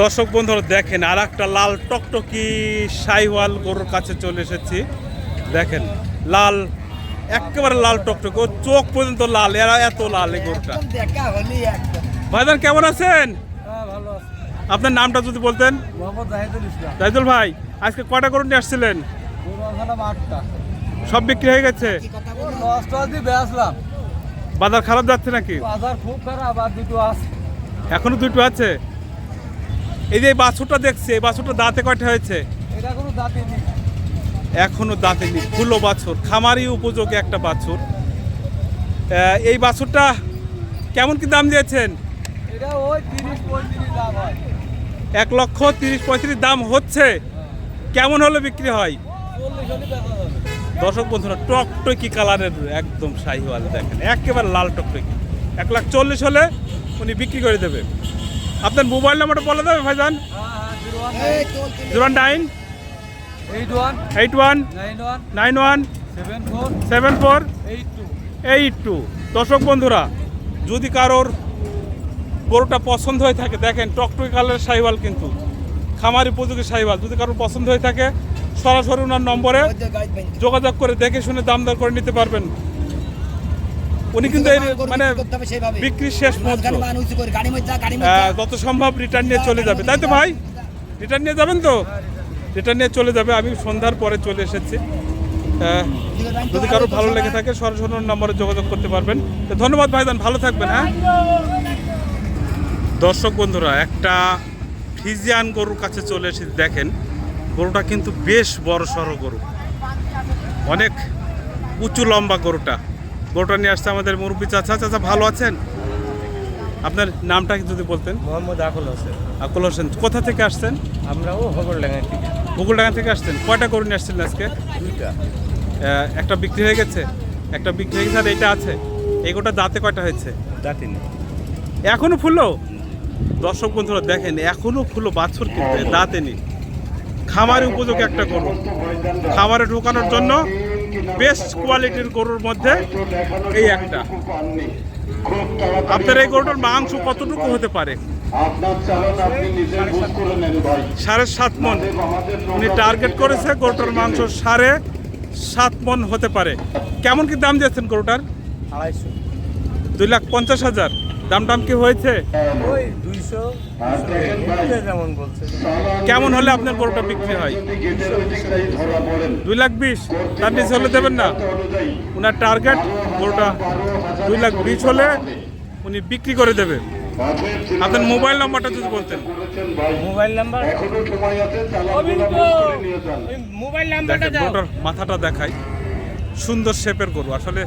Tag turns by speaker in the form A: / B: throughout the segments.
A: দর্শক বন্ধুরা দেখেন আর একটা লাল টকটকি সাইওয়াল গরুর কাছে চলে এসেছি। দেখেন লাল একেবারে লাল টকটকি ও চোখ পর্যন্ত লাল এরা এত লাল এই গরুটা। ভাইজান কেমন আছেন?
B: হ্যাঁ
A: আপনার নামটা যদি বলতেন।
B: জাহিদুল
A: ভাই আজকে কয়টা গরু নিয়ে আসছিলেন? সব বিক্রি হয়ে গেছে? বাজার খারাপ যাচ্ছে নাকি?
B: বাজার খুব খারাপ আর দুটো আছে।
A: এখনও দুটো আছে? এই যে বাছুরটা দেখছি এই বাছুরটা দাঁতে কয়টা হয়েছে?
B: এটা দাঁতে নেই।
A: এখনও ফুলো বাছুর খামারি উপযোগী একটা বাছুর। এই বাছুরটা কেমন কি দাম দিয়েছেন? এক লক্ষ তিরিশ পঁয়ত্রিশ দাম হচ্ছে? কেমন হলে বিক্রি হয়? দর্শক বন্ধুরা টকটকি কালারের একদম শাহিওয়াল দেখেন একেবারে লাল টকটকি এক লাখ চল্লিশ হলে উনি বিক্রি করে দেবে। আপনার মোবাইল নাম্বারটা বলে দেবে ভাইজান।
B: Zero one
A: nine
B: eight one
A: eight one
B: nine one seven four eight two
A: eight two দর্শক বন্ধুরা যদি কারোর গরুটা পছন্দ হয়ে থাকে দেখেন টকটকে কালারের সাইওয়াল কিন্তু। খামারি উপযোগী সাইওয়াল যদি কারোর পছন্দ হয়ে থাকে সরাসরি ওনার নম্বরে যোগাযোগ করে দেখে শুনে দাম দর করে নিতে পারবেন। উনি কিন্তু মানে বিক্রি শেষ যত সম্ভব রিটার্ন নিয়ে চলে যাবে। তাই তো ভাই? রিটার্ন নিয়ে যাবেন তো? রিটার্ন নিয়ে চলে যাবে। আমি সন্ধ্যার পরে চলে এসেছি। যদি কারও ভালো লেগে থাকে সরাসরি নম্বরে যোগাযোগ করতে পারবেন। তো ধন্যবাদ ভাইজান ভালো থাকবেন হ্যাঁ? দর্শক বন্ধুরা একটা ফিজিয়ান গরুর কাছে চলে এসেছি দেখেন গরুটা কিন্তু বেশ বড় সড়ো গরু। অনেক উঁচু লম্বা গরুটা। গরুটা নিয়ে আসছে আমাদের মুরব্বী চাচা। চাচা ভালো আছেন? আপনার নামটা যদি বলতেন?
B: মোহাম্মদ আকুল হোসেন।
A: আকুল হোসেন কোথা থেকে আসছেন?
B: আমরা ও খবর লেগে
A: বগুলডাঙ্গা থেকে আসছেন। কয়টা গরু নিয়ে আসছিলেন আজকে?
B: দুইটা।
A: একটা বিক্রি হয়ে গেছে? একটা বিক্রি হয়ে গেছে আর এইটা আছে। এগোটা দাঁতে কয়টা হয়েছে?
B: দাঁতি নেই।
A: এখনও ফুলো দর্শক বন্ধুরা দেখেন এখনও ফুলো বাছুর কিন্তু দাঁতে নেই। খামারে উপযোগী একটা গরু। খামারে ঢোকানোর জন্য বেস্ট কোয়ালিটির গরুর মধ্যে এই একটা। আপনার এই গরুটার মাংস কতটুকু হতে পারে?
C: আপনার চালান আপনি নিজে বুঝ করে নেন ভাই।
A: সাড়ে সাত মন। উনি টার্গেট করেছে গরুটার মাংস সাড়ে সাত মন হতে পারে। কেমন কি দাম দিয়েছেন গরুটার?
B: আড়াইশো।
A: দুই লাখ পঞ্চাশ হাজার। দাম টাম কি হয়েছে?
B: দুইশো যেমন বলছে।
A: কেমন হলে আপনার গরুটা বিক্রি হয়? দুই লাখ বিশ। তার নিচে হলে দেবেন না? ওনার টার্গেট গরুটা দুই লাখ বিশ হলে উনি বিক্রি করে দেবে। আপনার মোবাইল নাম্বারটা যদি বলতেন।
B: Mobile number? মোবাইল
A: গরুটার মাথাটা দেখাই। সুন্দর শেপের গরু। আসলে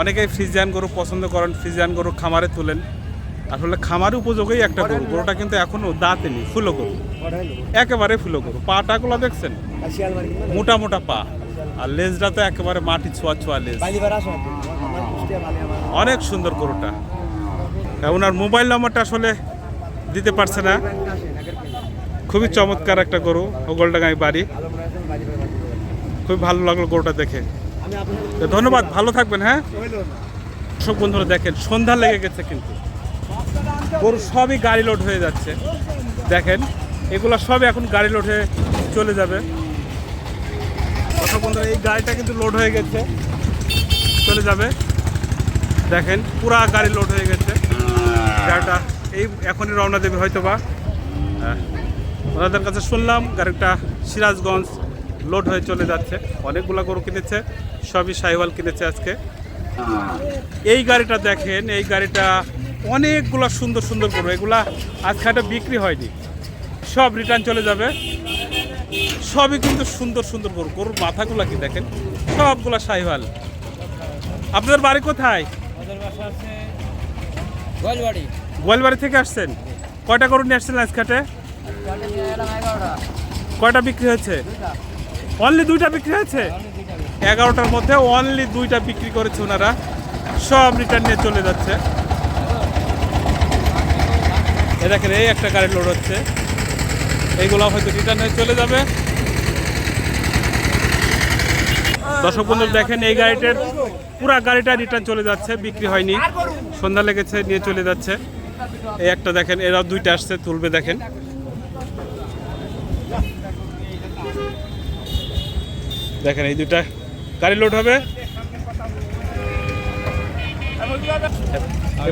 A: অনেকেই ফ্রিজিয়ান গরু পছন্দ করেন ফ্রিজিয়ান গরু খামারে তুলেন। আসলে খামার উপযোগী একটা গরু। গরুটা কিন্তু এখনও দাঁতে নেই ফুলো গরু। একেবারে ফুলো গরু। পাটাগুলো দেখছেন? মোটা মোটা পা। আর লেজটা তো একেবারে মাটি ছোঁয়া ছোঁয়া লেজ। অনেক সুন্দর গরুটা। হ্যাঁ, ওনার মোবাইল নাম্বারটা আসলে দিতে পারছে না। খুবই চমৎকার একটা গরু ওগলডাঙ্গাই বাড়ি। খুবই ভালো লাগল গরুটা দেখে। ধন্যবাদ, ভালো থাকবেন হ্যাঁ? সব বন্ধুরা, দেখেন, সন্ধ্যা লেগে গেছে কিন্তু। গরু সবই গাড়ি লোড হয়ে যাচ্ছে। দেখেন, এগুলো সবই এখন গাড়ি লোড হয়ে চলে যাবে। দর্শক বন্ধুরা, এই গাড়িটা কিন্তু লোড হয়ে গেছে, চলে যাবে। দেখেন, পুরা গাড়ি লোড হয়ে গেছে। গাড়িটা এই এখনই রওনা দেবে হয়তো বা হ্যাঁ। ওনাদের কাছে শুনলাম, গাড়িটা সিরাজগঞ্জ লোড হয়ে চলে যাচ্ছে। অনেকগুলো গরু কিনেছে সবই সাইওয়াল কিনেছে আজকে। এই গাড়িটা দেখেন এই গাড়িটা অনেকগুলো সুন্দর সুন্দর গরু এগুলা আজকে একটা বিক্রি হয়নি। সব রিটার্ন চলে যাবে। সবই কিন্তু সুন্দর সুন্দর গরু গরুর মাথাগুলো কি দেখেন? সবগুলা সাইওয়াল আপনাদের বাড়ি কোথায়? গোয়ালবাড়ি। থেকে আসছেন? কয়টা গরু নিয়ে আসছেন আজকাটে কয়টা বিক্রি হয়েছে? অনলি দুইটা বিক্রি হয়েছে? এগারোটার মধ্যে অনলি দুইটা বিক্রি করেছে ওনারা। সব রিটার্ন নিয়ে চলে যাচ্ছে। এ দেখেন, এই একটা গাড়ি লোড হচ্ছে। এইগুলো হয়তো রিটার্ন হয়ে চলে যাবে। দর্শক বন্ধু দেখেন, এই গাড়িটার পুরা গাড়িটা রিটার্ন চলে যাচ্ছে, বিক্রি হয়নি। সন্ধ্যা লেগেছে, নিয়ে চলে যাচ্ছে। এই একটা দেখেন এরা দুইটা আসছে, তুলবে দেখেন। দেখেন এই দুটা গাড়ি লোড হবে।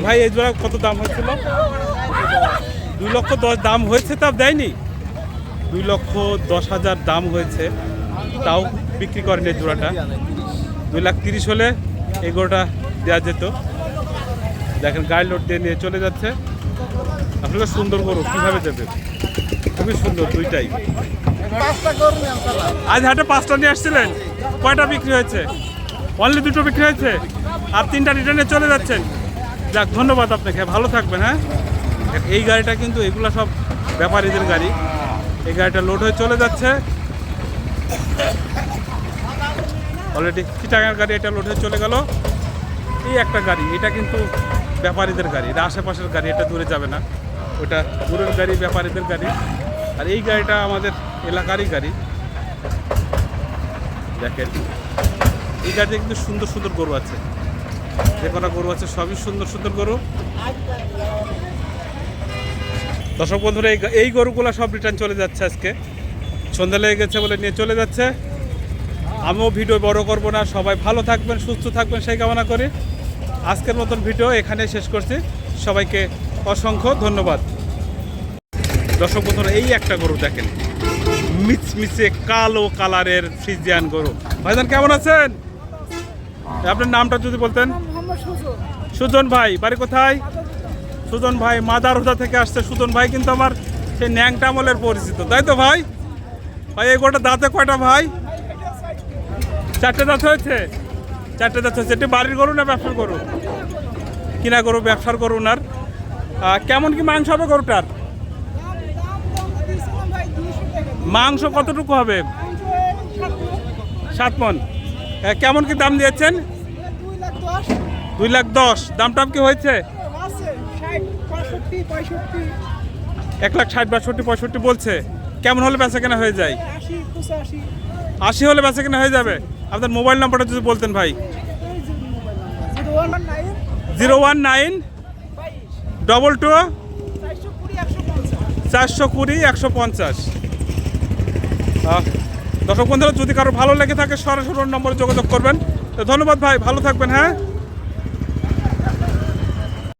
A: ভাই, এই জোড়া কত দাম হয়েছিল? দুই লক্ষ দশ দাম হয়েছে তা দেয়নি? দুই লক্ষ দশ হাজার দাম হয়েছে। তাও বিক্রি করেন এই জোড়াটা। দুই লাখ তিরিশ হলে এই দেওয়া যেত। দেখেন, গাড়ি লোড দিয়ে নিয়ে চলে যাচ্ছে। আসলে সুন্দর গরু, কীভাবে দেবে খুবই সুন্দর দুইটাই। আজ হাটে পাঁচটা নিয়ে আসছিলেন? কয়টা বিক্রি হয়েছে? অনলি দুটো বিক্রি হয়েছে? আর তিনটা রিটার্নে চলে যাচ্ছেন। যাক, ধন্যবাদ আপনাকে। ভালো থাকবেন হ্যাঁ? এই গাড়িটা কিন্তু এগুলো সব ব্যাপারীদের গাড়ি। এই গাড়িটা লোড হয়ে চলে যাচ্ছে। অলরেডি চিটাগাঁর গাড়ি এটা লোড হয়ে চলে গেল। এই একটা গাড়ি, এটা কিন্তু ব্যাপারীদের গাড়ি। এটা আশেপাশের গাড়ি, এটা দূরে যাবে না। ওটা দূরের গাড়ি, ব্যাপারীদের গাড়ি। আর এই গাড়িটা আমাদের এলাকারই গাড়ি। দেখেন, এই গাড়িতে কিন্তু সুন্দর সুন্দর গরু আছে। যে কটা গরু আছে, সবই সুন্দর সুন্দর গরু। দর্শক বন্ধুরা, এই এই গরুগুলো সব রিটার্ন চলে যাচ্ছে আজকে। সন্ধ্যা লেগে গেছে বলে নিয়ে চলে যাচ্ছে। আমিও ভিডিও বড় করব না, সবাই ভালো থাকবেন, সুস্থ থাকবেন, সেই কামনা করি। আজকের মতন ভিডিও এখানে শেষ করছি। সবাইকে অসংখ্য ধন্যবাদ। দর্শক বন্ধুরা এই একটা গরু দেখেন। মিচমিচে কালো কালারের ফ্রিজিয়ান গরু। ভাইজান কেমন আছেন? আপনার নামটা যদি বলতেন।
D: সুজন।
A: ভাই বাড়ি কোথায়? সুজন ভাই মাদার হুদা থেকে আসছে। সুজন ভাই কিন্তু আমার সেই ন্যাংটা আমলের পরিচিত তাই তো ভাই? ভাই এই গোটা দাঁতে কয়টা ভাই? চারটে দাঁত হয়েছে? চারটে দাঁত হয়েছে। এটি বাড়ির গরু না ব্যবসার গরু? কিনা গরু ব্যবসার গরু ওনার। কেমন কি মাংস হবে গরুটার
D: দাম দাম কম দিয়েছিলাম ভাই দুইশো টাকা
A: মাংস কতটুকু হবে?
D: সাত
A: মন। কেমন কি দাম দিয়েছেন?
D: দুই লাখ দশ।
A: দাম টাম কি হয়েছে? এক লাখ ষাট, বাষট্টি, পঁয়ষট্টি বলছে। কেমন হলে বেচা কেনা হয়ে যায়?
D: আশি
A: হলে বেচা কেনা হয়ে যাবে? আপনার মোবাইল নাম্বারটা যদি বলতেন ভাই।
D: Zero one nine
A: double two
D: চারশো কুড়ি, একশো পঞ্চাশ
A: চারশো কুড়ি একশো পঞ্চাশ দর্শক বন্ধুরা, যদি কারও ভালো লেগে থাকে, সরাসরি নম্বরে যোগাযোগ করবেন। তো ধন্যবাদ ভাই, ভালো থাকবেন হ্যাঁ?